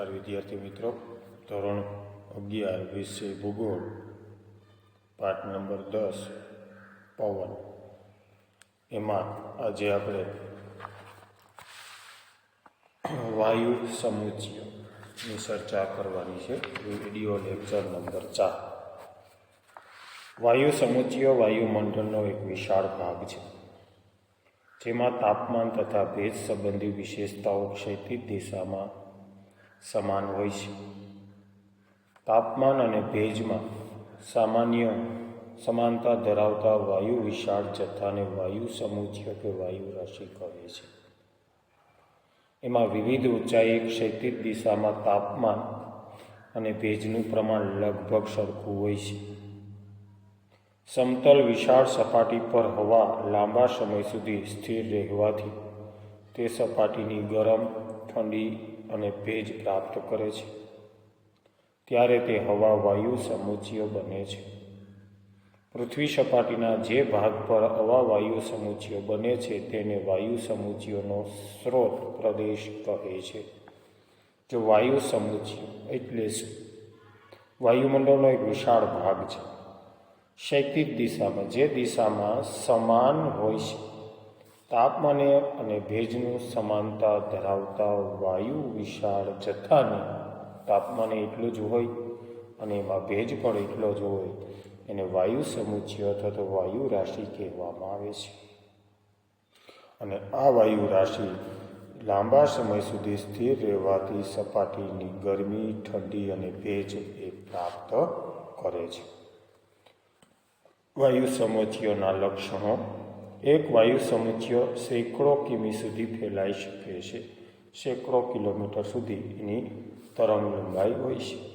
નમસ્કાર વિદ્યાર્થી મિત્રો. ધોરણ અગિયાર વિષય ભૂગોળ, પાઠ નંબર દસ, પવન. એમાં આજે આપણે વાયુ સમુચ્યની ચર્ચા કરવાની છે. વીડિયો લેક્ચર નંબર ચાર. વાયુ સમુચ્ય વાયુમંડળનો એક વિશાળ ભાગ છે, જેમાં તાપમાન તથા ભેજ સંબંધી વિશેષતાઓ ક્ષૈતિજ દિશામાં સમાન હોય છે. તાપમાન અને ભેજમાં સામાન્ય સમાનતા ધરાવતા વાયુ વિશાળ જથ્થાને વાયુ સમુચ્ય કે વાયુ રાશિ કહે છે. એમાં વિવિધ ઊંચાઈએ ક્ષૈતિજ દિશામાં તાપમાન અને ભેજનું પ્રમાણ લગભગ સરખું હોય છે. સમતલ વિશાળ સપાટી પર હવા લાંબા સમય સુધી સ્થિર રહેવાથી તે સપાટીની ગરમ, ઠંડી અને ભેજ પ્રાપ્ત કરે છે. ત્યારે તે હવા, વાયુ, સમુચ્ચયો બને છે. પૃથ્વી સપાટીના જે ભાગ પર હવા, વાયુ, સમુચ્ચયો બને છે, તેને વાયુ સમુચ્ચયોનો સ્ત્રોત પ્રદેશ કહે છે. જો વાયુ સમુચ્ચય એટલે વાયુમંડળનો એક વિશાળ ભાગ છે. શૈતિક દિશામાં, જે દિશામાં સમાન હોય છે. તાપમાને અને ભેજનું સમાનતા ધરાવતા વાયુ, વિશાળ જથ્થાને તાપમાને એટલું જ હોય અને એમાં ભેજ પણ એટલો જ હોય. એને વાયુ સમુચ્ય અથવા તો વાયુ રાશિ કહેવામાં આવે છે. અને આ વાયુ રાશિ લાંબા સમય સુધી સ્થિર રહેવાથી સપાટીની ગરમી, ઠંડી અને ભેજ એ પ્રાપ્ત કરે છે. વાયુ સમુચ્યના લક્ષણો એક વાયુ સમુચ્ય સેંકડો કિમી સુધી ફેલાઈ શકે છે. સેંકડો કિલોમીટર સુધી એની તરંગ લંબાઈ હોય છે.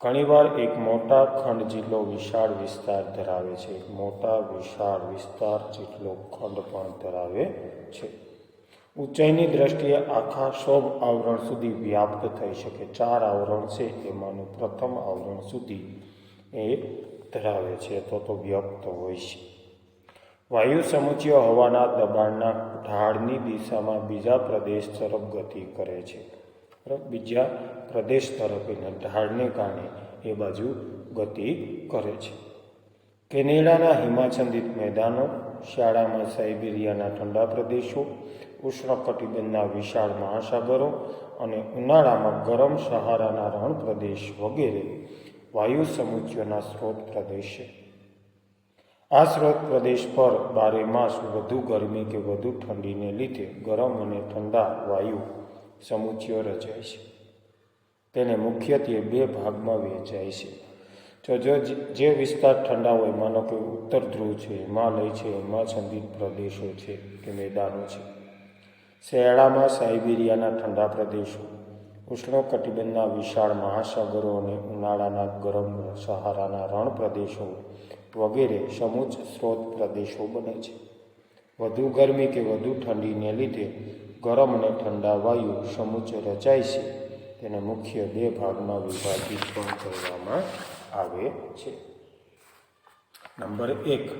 ઘણીવાર એક મોટા ખંડ જેટલો વિશાળ વિસ્તાર ધરાવે છે મોટા વિશાળ વિસ્તાર જેટલો ખંડ પણ ધરાવે છે. ઊંચાઈની દ્રષ્ટિએ આખા શોભ આવરણ સુધી વ્યાપ્ત થઈ શકે. ચાર આવરણ છે, એમાંનું પ્રથમ આવરણ સુધી એ ધરાવે છે અથવા તો વ્યક્ત હોય છે. વાયુ સમુચ્ય હવાના દબાણના ઢાળની દિશામાં બીજા પ્રદેશ તરફ ગતિ કરે છે. બીજા પ્રદેશ તરફ એના ઢાળને કારણે એ બાજુ ગતિ કરે છે. કેનેડાના હિમાચંદિત મેદાનો, શાળામાં સાઇબેરિયાના ઠંડા પ્રદેશો, ઉષ્ણકટિબંધના વિશાળ મહાસાગરો અને ઉનાળામાં ગરમ સહારાના રણ પ્રદેશ વગેરે વાયુ સમુચ્યના સ્ત્રોત પ્રદેશ છે. આ સ્ત્રોત પ્રદેશ પર બારે માસ વધુ ગરમી કે વધુ ઠંડીને લીધે ગરમ અને ઠંડા વાયુ સમુચ્ચયો રચાય છે. તેને મુખ્યત્વે બે ભાગમાં વહેંચાય છે. જો જો, જે વિસ્તાર ઠંડા હોય, માનો કે ઉત્તર ધ્રુવ છે, હિમાલય છે હિમાચ્છંદિત પ્રદેશો છે કે મેદાનો છે. શિયાળામાં સાઇબેરિયાના ઠંડા પ્રદેશો, ઉષ્ણકટિબંધના વિશાળ મહાસાગરો અને ઉનાળાના ગરમ સહારાના રણ પ્રદેશો વગેરે સમુચ્ચ સ્ત્રોત પ્રદેશો બને છે. વધુ ગરમી કે વધુ ઠંડીને લીધે ગરમ અને ઠંડા વાયુ સમુચ્ચ રચાય છે. તેને મુખ્ય બે ભાગમાં વિભાજિત પણ કરવામાં આવે છે. નંબર એક,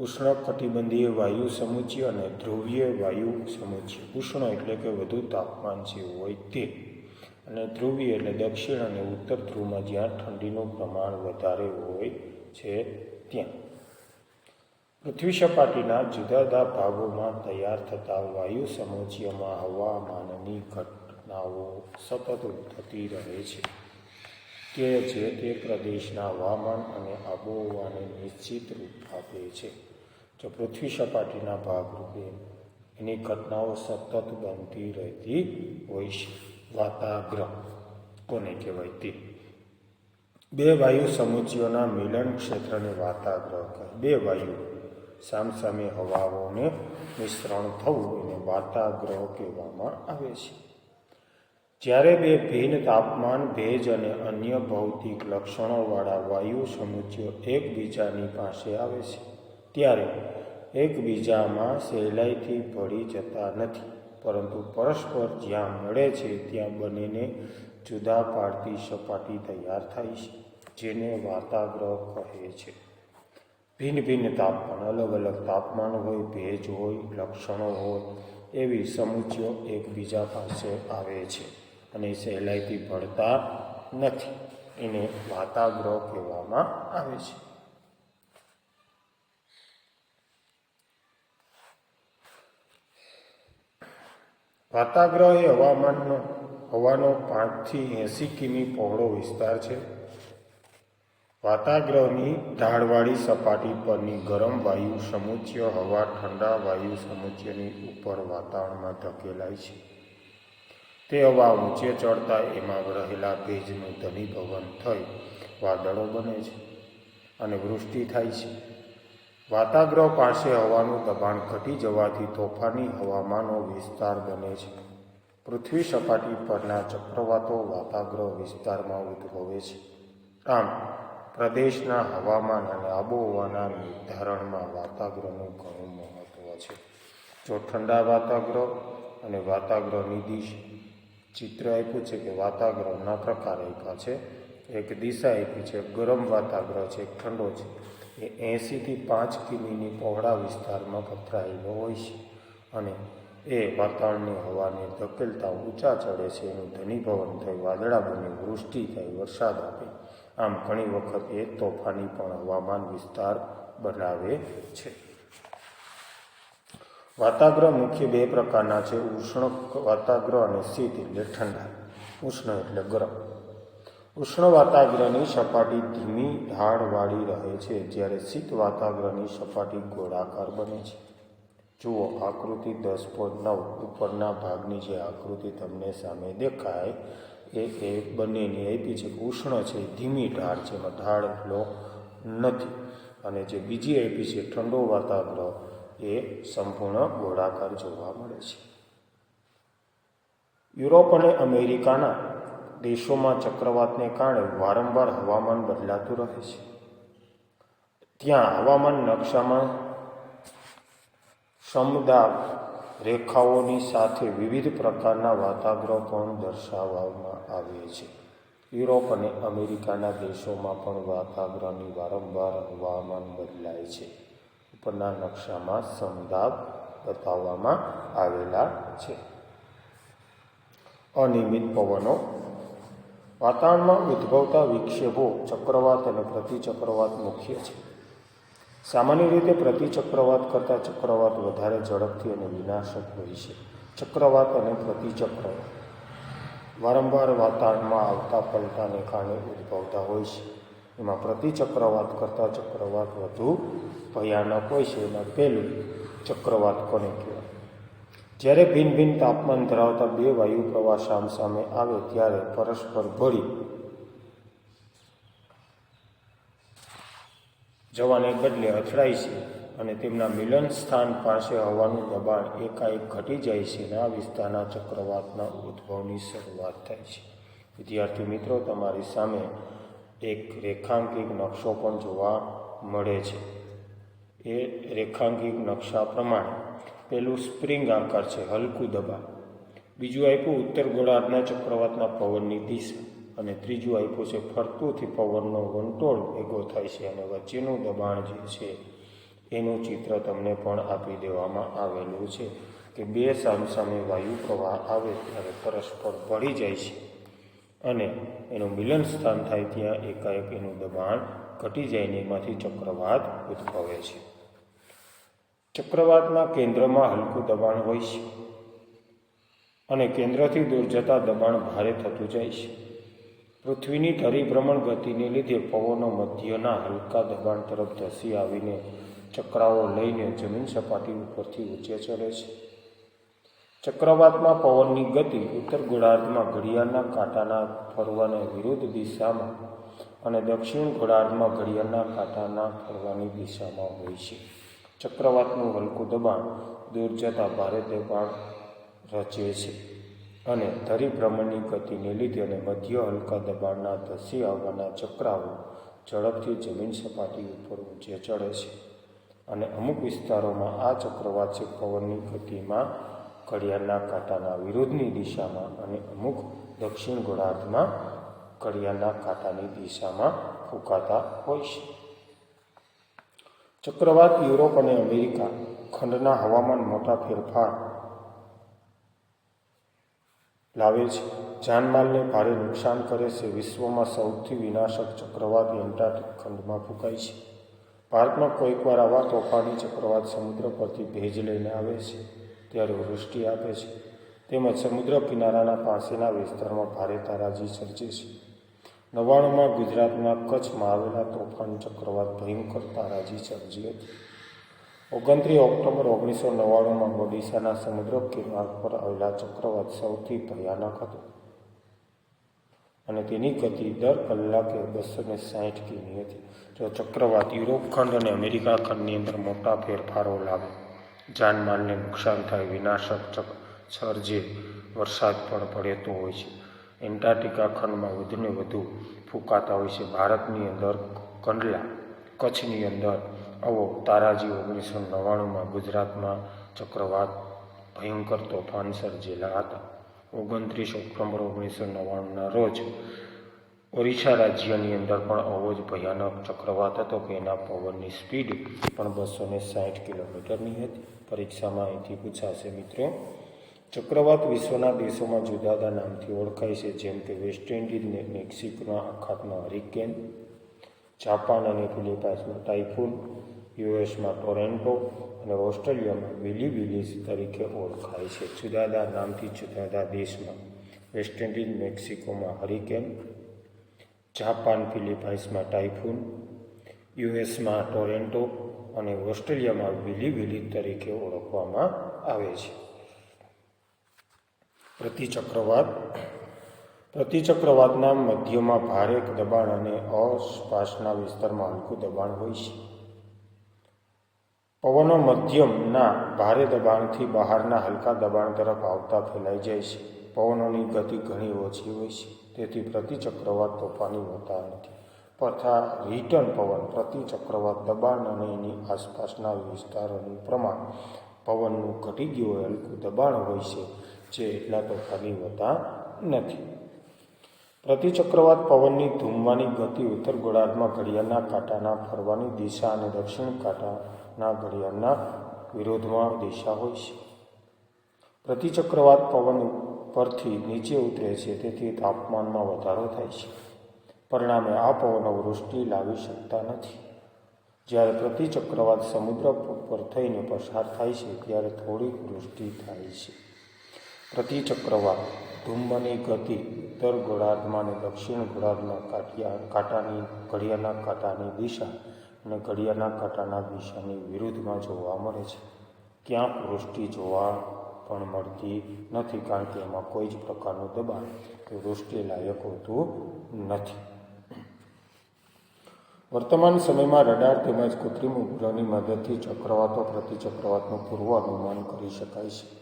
ઉષ્ણકટિબંધીય વાયુ સમુચ્ય અને ધ્રુવીય વાયુ સમુચ્ય. ઉષ્ણ એટલે કે વધુ તાપમાન જે હોય તે. અને ધ્રુવીય એટલે દક્ષિણ અને ઉત્તર ધ્રુવમાં જ્યાં ઠંડીનું પ્રમાણ વધારે હોય છે. ત્યાં પૃથ્વી સપાટીના જુદા જુદા ભાગોમાં તૈયાર થતા વાયુ સમુચ્યમાં હવામાનની ઘટનાઓ સતત થતી રહે છે કે જે તે પ્રદેશના હવામાન અને આબોહવાને નિશ્ચિત રૂપ આપે છે. જો પૃથ્વી સપાટીના ભાગરૂપે એની ઘટનાઓ સતત બનતી રહેતી હોય છે. વાતાગ્રહ કોને કહેવાય તે? બે વાયુ સમુચ્યોના મિલન ક્ષેત્રને વાતાગ્રહ કહે. બે વાયુ સામસામે હવાઓને મિશ્રણ થવું એને વાતાગ્રહ કહેવામાં આવે છે. જ્યારે બે ભિન્ન તાપમાન, ભેજ અને અન્ય ભૌતિક લક્ષણોવાળા વાયુ સમુચ્યો એકબીજાની પાસે આવે છે, ત્યારે એકબીજામાં સહેલાઈથી ભળી જતા નથી. પરંતુ પરસ્પર જ્યાં મળે છે, ત્યાં બંનેને જુદા પાડતી સપાટી તૈયાર થાય છે, જેને વાતાગ્રહ કહે છે. ભિન્ન ભિન્ન તાપમાન, અલગ અલગ તાપમાન હોય, ભેજ હોય, લક્ષણો હોય, એવી સમુચ્યો એકબીજા પાસે આવે છે અને સહેલાઈથી ભળતા નથી. એને વાતાગ્રહ કહેવામાં આવે છે. વાતાગ્રહ એ હવામાનનો, હવાનો પાંચથી એંસી કિમી પહોળો વિસ્તાર છે. વાતાગ્રહની ઢાળવાળી સપાટી પરની ગરમ વાયુ સમુચ્ય હવા, ઠંડા વાયુ સમુચ્યની ઉપર વાતાવરણમાં ધકેલાય છે. તે હવા ઊંચે ચડતા એમાં રહેલા ભેજનું ધનીભવન થઈ વાદળો બને છે અને વૃષ્ટિ થાય છે. વાતાગ્રહ પાસે હવાનું દબાણ ઘટી જવાથી તોફાની હવામાનો વિસ્તાર બને છે. પૃથ્વી સપાટી પરના ચક્રવાતો વાતાગ્રહ વિસ્તારમાં ઉદ્ભવે છે. આમ, પ્રદેશના હવામાન અને આબોહવાના નિર્ધારણમાં વાતાગ્રહનું ઘણું મહત્વ છે. જો ઠંડા વાતાગ્રહ અને વાતાગ્રહની દિશ ચિત્ર આપ્યું છે કે વાતાગ્રહના પ્રકાર આપ્યા છે, એક દિશા આપી છે, ગરમ વાતાગ્રહ છે એક ઠંડો છે. એ એંશીથી પાંચ કિમીની પહોળા વિસ્તારમાં પથરાયેલો હોય છે અને એ વાતાવરણની હવાને ધકેલતા ઊંચા ચડે છે એનું ધનીભવન થઈ વાદળા બને વૃષ્ટિ થાય વરસાદ આપે. આમ ઘણી વખત એ તોફાની પણ હવામાન વિસ્તાર બનાવે છે. વાતાગ્રહ મુખ્ય બે પ્રકારના છે ઉષ્ણ વાતાગ્રહ અને શીત એટલે ઠંડા. ઉષ્ણ એટલે ગરમ. ઉષ્ણ વાતાગ્રહની સપાટી ધીમી ઢાળવાળી રહે છે, જ્યારે શીત વાતાગ્રહની સપાટી ગોળાકાર બને છે. જુઓ, આકૃતિ દસ પોઈન્ટ નવ, ઉપરના ભાગની જે આકૃતિ તમને સામે દેખાય, એ એ બંનેની આપી છે. ઉષ્ણ છે, ધીમી ઢાળ છે, એમાં ઢાળ એટલો નથી. અને જે બીજી આપી છે, ઠંડો વાતાગ્રહ એ સંપૂર્ણ ગોળાકાર જોવા મળે છે. યુરોપ અને અમેરિકાના દેશોમાં ચક્રવાતને કારણે વારંવાર હવામાન બદલાતું રહે છે. ત્યાં હવામાન નકશામાં સમદાબ રેખાઓની સાથે વિવિધ પ્રકારના વાતાવરણ પણ દર્શાવવામાં આવે છે. યુરોપ અને અમેરિકાના દેશોમાં પણ વાતાવરણની વારંવાર હવામાન બદલાય છે. ઉપરના નકશામાં સમદાબ બતાવવામાં આવેલા છે. અનિયમિત પવનો વાતાવરણમાં ઉદ્ભવતા વિક્ષેપો ચક્રવાત અને પ્રતિચક્રવાત મુખ્ય છે. સામાન્ય રીતે પ્રતિચક્રવાત કરતાં ચક્રવાત વધારે ઝડપથી અને વિનાશક હોય છે. ચક્રવાત અને પ્રતિચક્રવાત વારંવાર વાતાવરણમાં આવતા પલટાને કારણે ઉદ્ભવતા હોય છે. એમાં પ્રતિચક્રવાત કરતાં ચક્રવાત વધુ ભયાનક હોય છે. એમાં પહેલું ચક્રવાત કોને કહેવાય? જ્યારે ભિન્ન ભિન્ન તાપમાન ધરાવતા બે વાયુ પ્રવાહ સામ સામે આવે ત્યારે પરસ્પર ભળી જવાને બદલે અથડાય છે અને તેમના મિલન સ્થાન પાસે હવાનું દબાણ એકાએક ઘટી જાય છે અને આ વિસ્તારના ચક્રવાતના ઉદ્ભવની શરૂઆત થાય છે. વિદ્યાર્થી મિત્રો, તમારી સામે એક રેખાંકિત નકશો પણ જોવા મળે છે. એ રેખાંકિત નકશા પ્રમાણે પેલું સ્પ્રિંગ આકાર છે, હલકું દબાણ બીજું આપ્યું ઉત્તર ગોળાર્ધના ચક્રવાતના પવનની દિશા અને ત્રીજું આપ્યું છે, ફરતુંથી પવનનો વંટોળ ભેગો થાય છે અને વચ્ચેનું દબાણ જે છે એનું ચિત્ર તમને પણ આપી દેવામાં આવેલું છે કે બે સામસામે વાયુ પ્રવાહ આવે ત્યારે પરસ્પર ભળી જાય છે અને એનું મિલન સ્થાન થાય ત્યાં એકાએક એનું દબાણ ઘટી જાય ને એમાંથી ચક્રવાત ઉદ્ભવે છે. ચક્રવાતના કેન્દ્રમાં હલકું દબાણ હોય છે અને કેન્દ્રથી દૂર જતા દબાણ ભારે થતું જાય છે. પૃથ્વીની ધરીભ્રમણ ગતિને લીધે પવનો મધ્યના હલકા દબાણ તરફ ધસી આવીને ચક્રાઓ લઈને જમીન સપાટી ઉપરથી ઊંચે ચડે છે. ચક્રવાતમાં પવનની ગતિ ઉત્તર ગોળાર્ધમાં ઘડિયાળના કાંટાના ફરવાના વિરુદ્ધ દિશામાં અને દક્ષિણ ગોળાર્ધમાં ઘડિયાળના કાંટાના ફરવાની દિશામાં હોય છે. ચક્રવાતનું હલકું દબાણ દૂર જતાં ભારે દબાણ રચે છે અને ધરીભ્રમણની ગતિને લીધે અને મધ્ય હલકા દબાણના ધસી આવવાના ચક્રાઓ ઝડપથી જમીન સપાટી ઉપર ઊંચે ચડે છે અને અમુક વિસ્તારોમાં આ ચક્રવાત છે પવનની ગતિમાં ઘડિયાળના કાંટાના વિરુદ્ધની દિશામાં અને અમુક દક્ષિણ ગોળાર્ધમાં ઘડિયાળના કાંટાની દિશામાં ફૂંકાતા હોય છે. ચક્રવાત યુરોપ અને અમેરિકા, ખંડના હવામાન મોટા ફેરફાર લાવે છે. જાનમાલને ભારે નુકસાન કરે છે. વિશ્વમાં સૌથી વિનાશક ચક્રવાત એન્ટાર્કટિક ખંડમાં ફૂંકાય છે. ભારતમાં કોઈકવાર આવા તોફાની ચક્રવાત સમુદ્ર પરથી ભેજ લઈને આવે છે, ત્યારે વૃષ્ટિ આપે છે. તેમજ સમુદ્ર કિનારાના પાસેના વિસ્તારમાં ભારે તારાજી સર્જે છે. નવ્વાણુંમાં ગુજરાતના કચ્છમાં આવેલા તોફાન ચક્રવાત ભયંકર તારાજી સર્જી હતી. ઓગણત્રીસ ઓક્ટોબર ઓગણીસો નવ્વાણુંમાં ઓડિશાના સમુદ્ર કિનાર પર આવેલા ચક્રવાત સૌથી ભયાનક હતો. અને તેની ગતિ દર કલાકે બસો ને સાહીઠ કિમી હતી. જો ચક્રવાત યુરોપ ખંડ અને અમેરિકા ખંડની અંદર મોટા ફેરફારો લાવે, જાનમાલને નુકસાન થાય, વિનાશક સર્જે, વરસાદ પણ પડેતો હોય છે. એન્ટાર્કટિકા ખંડમાં વધુને વધુ ફૂંકાતા હોય છે. ભારતની અંદર કંડલા, કચ્છની અંદર આવો તારાજી ઓગણીસો નવ્વાણુંમાં ગુજરાતમાં ચક્રવાત, ભયંકર તોફાન સર્જેલા હતા. ઓગણત્રીસ ઓક્ટોબર ઓગણીસો નવ્વાણુંના રોજ ઓરિસ્સા રાજ્યની અંદર પણ આવો જ ભયાનક ચક્રવાત હતો કે એના પવનની સ્પીડ પણ બસો ને સાઠ કિલોમીટરની હતી. પરીક્ષામાં અહીંથી પૂછાશે મિત્રો ચક્રવાત વિશ્વના દેશોમાં જુદા જુદા નામથી ઓળખાય છે, જેમ કે વેસ્ટ ઇન્ડિઝને મેક્સિકોના અખાતનો હરિકેન, જાપાન અને ફિલિપાઇન્સમાં ટાઇફૂન, યુએસમાં ટોરેન્ટો અને ઓસ્ટ્રેલિયામાં વિલી વિલીસ તરીકે ઓળખાય છે. જુદા જુદા નામથી જુદા જુદા દેશમાં વેસ્ટ ઇન્ડિઝ, મેક્સિકોમાં હરિકેન, જાપાન, ફિલિપાઇન્સમાં ટાઇફૂન, યુએસમાં ટોરેન્ટો અને ઓસ્ટ્રેલિયામાં વિલી વિલી તરીકે ઓળખવામાં આવે છે. પ્રતિચક્રવાત. પ્રતિચક્રવાતના મધ્યમાં ભારે દબાણ અને આસપાસના વિસ્તારમાં હલકું દબાણ હોય છે. પવનો મધ્યમના ભારે દબાણથી બહારના હલકા દબાણ તરફ આવતા ફેલાઈ જાય છે. પવનોની ગતિ ઘણી ઓછી હોય છે. તેથી પ્રતિચક્રવાત તોફાની હોતા નથી. તથા રિટર્ન પવન, પ્રતિચક્રવાત દબાણ અને એની આસપાસના વિસ્તારોનું પ્રમાણ. પવનનું ઘટી ગયું હોય, હલકું દબાણ હોય છે. જે એટલા તોફાની હોતા નથી. પ્રતિચક્રવાત પવનની ધૂમવાની ગતિ ઉત્તર ગોળાર્ધમાં ઘડિયાળના કાંટાના ફરવાની દિશા અને દક્ષિણ કાંટાના ઘડિયાળના વિરોધમાં દિશા હોય છે. પ્રતિચક્રવાત પવન પરથી નીચે ઉતરે છે, તેથી તાપમાનમાં વધારો થાય છે. પરિણામે આ પવનો વૃષ્ટિ લાવી શકતા નથી. જ્યારે પ્રતિચક્રવાત સમુદ્ર પર થઈને પસાર થાય છે, ત્યારે થોડીક વૃષ્ટિ થાય છે. પ્રતિચક્રવાત ધુમ્મની ગતિ ઉત્તર ગોળાર્ધમાં અને દક્ષિણ ગોળાર્ધમાં કાટિયા કાંટાની ઘડિયાળના કાંટાની દિશા અને ઘડિયાળના કાંટાના દિશાની વિરુદ્ધમાં જોવા મળે છે. ક્યાંક વૃષ્ટિ જોવા પણ મળતી નથી કારણ કે એમાં કોઈ જ પ્રકારનું દબાણ કે વૃષ્ટિ લાયક હોતું નથી. વર્તમાન સમયમાં રડાર તેમજ કૃત્રિમ ઉપગ્રહની મદદથી ચક્રવાતો પ્રતિચક્રવાતનું પૂર્વ અનુમાન કરી શકાય છે.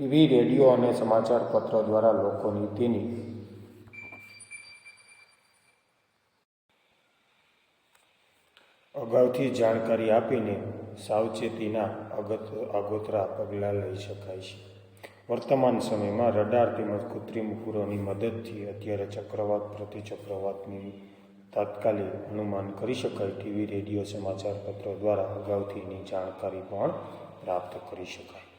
ટીવી, રેડિયો અને સમાચાર પત્ર દ્વારા લોકોની તેની અગાઉથી જાણકારી આપીને સાવચેતીના અગત આગોતરા પગલાં લઈ શકાય છે. વર્તમાન સમયમાં રડાર તેમજ કૃત્રિમ ઉપગ્રહોની મદદથી અત્યારે ચક્રવાત પ્રતિ ચક્રવાતની તાત્કાલિક અનુમાન કરી શકાય ટીવી, રેડિયો, સમાચાર પત્રો દ્વારા અગાઉથીની જાણકારી પણ પ્રાપ્ત કરી શકાય.